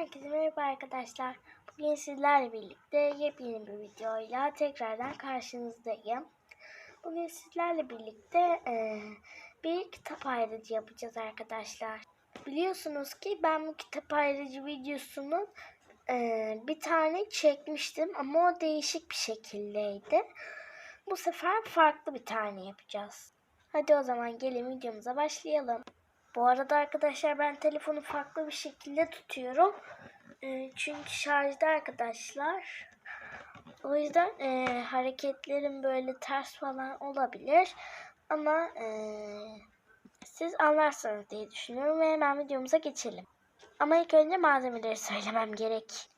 Herkese merhaba arkadaşlar. Bugün sizlerle birlikte yepyeni bir videoyla tekrardan karşınızdayım. Bugün sizlerle birlikte e, bir kitap ayrıcı yapacağız arkadaşlar. Biliyorsunuz ki ben bu kitap ayrıcı videosunu e, bir tane çekmiştim ama o değişik bir şekildeydi. Bu sefer farklı bir tane yapacağız. Hadi o zaman gelin videomuza başlayalım. Bu arada arkadaşlar ben telefonu farklı bir şekilde tutuyorum. Ee, çünkü şarjda arkadaşlar. O yüzden e, hareketlerim böyle ters falan olabilir. Ama e, siz anlarsınız diye düşünüyorum ve hemen videomuza geçelim. Ama ilk önce malzemeleri söylemem gerek.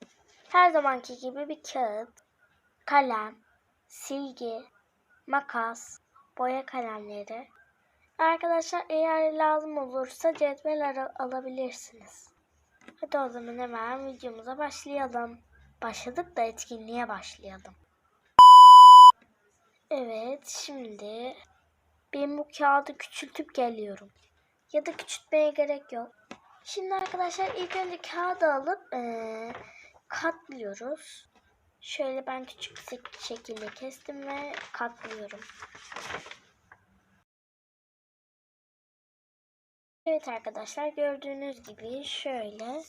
Her zamanki gibi bir kağıt, kalem, silgi, makas, boya kalemleri, Arkadaşlar eğer lazım olursa cetvel ara- alabilirsiniz. Hadi o zaman hemen videomuza başlayalım. Başladık da etkinliğe başlayalım. Evet şimdi ben bu kağıdı küçültüp geliyorum. Ya da küçültmeye gerek yok. Şimdi arkadaşlar ilk önce kağıdı alıp eee, katlıyoruz. Şöyle ben küçük şekilde kestim ve katlıyorum. Evet arkadaşlar gördüğünüz gibi şöyle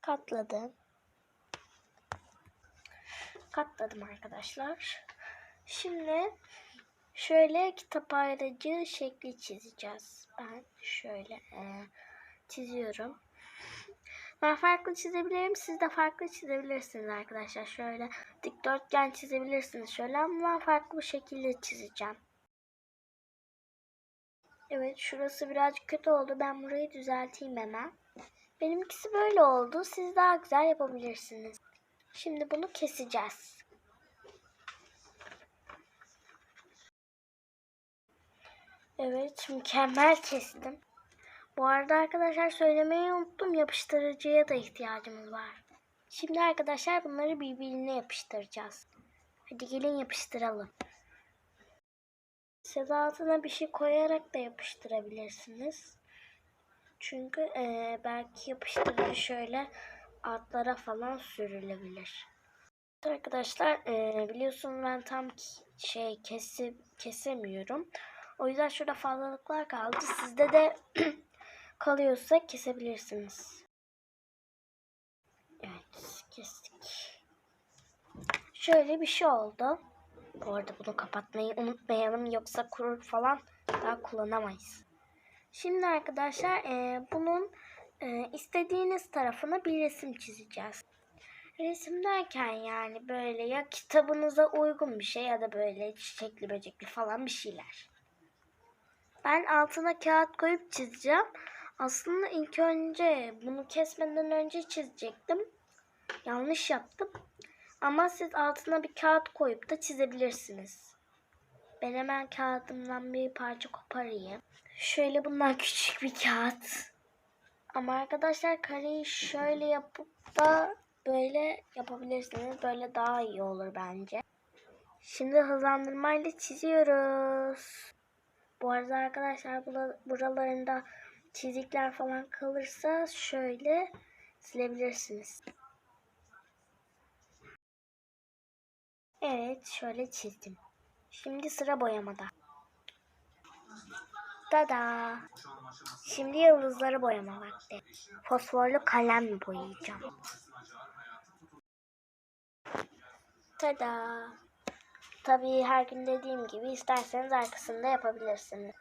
katladım. Katladım arkadaşlar. Şimdi şöyle kitap ayrıcı şekli çizeceğiz. Ben şöyle e, çiziyorum. Ben farklı çizebilirim. Siz de farklı çizebilirsiniz arkadaşlar. Şöyle dikdörtgen çizebilirsiniz. Şöyle ama ben farklı bir şekilde çizeceğim. Evet şurası birazcık kötü oldu. Ben burayı düzelteyim hemen. Benimkisi böyle oldu. Siz daha güzel yapabilirsiniz. Şimdi bunu keseceğiz. Evet mükemmel kestim. Bu arada arkadaşlar söylemeyi unuttum. Yapıştırıcıya da ihtiyacımız var. Şimdi arkadaşlar bunları birbirine yapıştıracağız. Hadi gelin yapıştıralım. Siz altına bir şey koyarak da yapıştırabilirsiniz. Çünkü e, belki yapıştırıcı şöyle altlara falan sürülebilir. Arkadaşlar e, biliyorsun ben tam şey kesi, kesemiyorum. O yüzden şurada fazlalıklar kaldı. Sizde de kalıyorsa kesebilirsiniz. Evet kestik. Şöyle bir şey oldu. Bu arada bunu kapatmayı unutmayalım yoksa kurur falan daha kullanamayız. Şimdi arkadaşlar e, bunun e, istediğiniz tarafına bir resim çizeceğiz. Resim derken yani böyle ya kitabınıza uygun bir şey ya da böyle çiçekli böcekli falan bir şeyler. Ben altına kağıt koyup çizeceğim. Aslında ilk önce bunu kesmeden önce çizecektim. Yanlış yaptım. Ama siz altına bir kağıt koyup da çizebilirsiniz. Ben hemen kağıdımdan bir parça koparayım. Şöyle bundan küçük bir kağıt. Ama arkadaşlar kareyi şöyle yapıp da böyle yapabilirsiniz. Böyle daha iyi olur bence. Şimdi hızlandırmayla çiziyoruz. Bu arada arkadaşlar buralarında çizikler falan kalırsa şöyle silebilirsiniz. Evet şöyle çizdim. Şimdi sıra boyamada. Tada. Şimdi yıldızları boyama vakti. Fosforlu kalem boyayacağım. Tada. Tabii her gün dediğim gibi isterseniz arkasında yapabilirsiniz.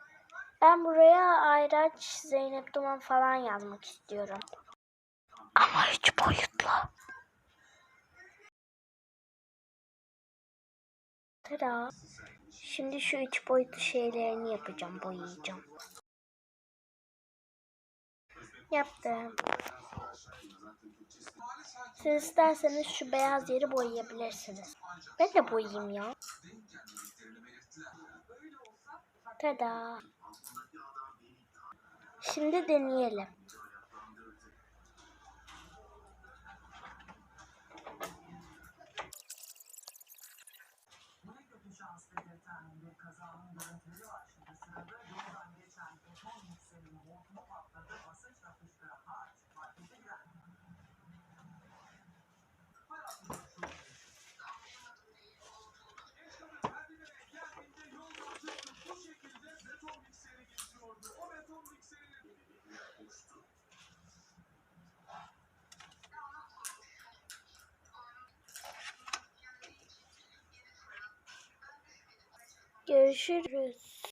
Ben buraya Ayraç, Zeynep Duman falan yazmak istiyorum. Ama üç boyutlu. Tada. Şimdi şu üç boyutlu şeylerini yapacağım, boyayacağım. Yaptım. Siz isterseniz şu beyaz yeri boyayabilirsiniz. Ben de boyayayım ya. Tada. Şimdi deneyelim. Görüşürüz.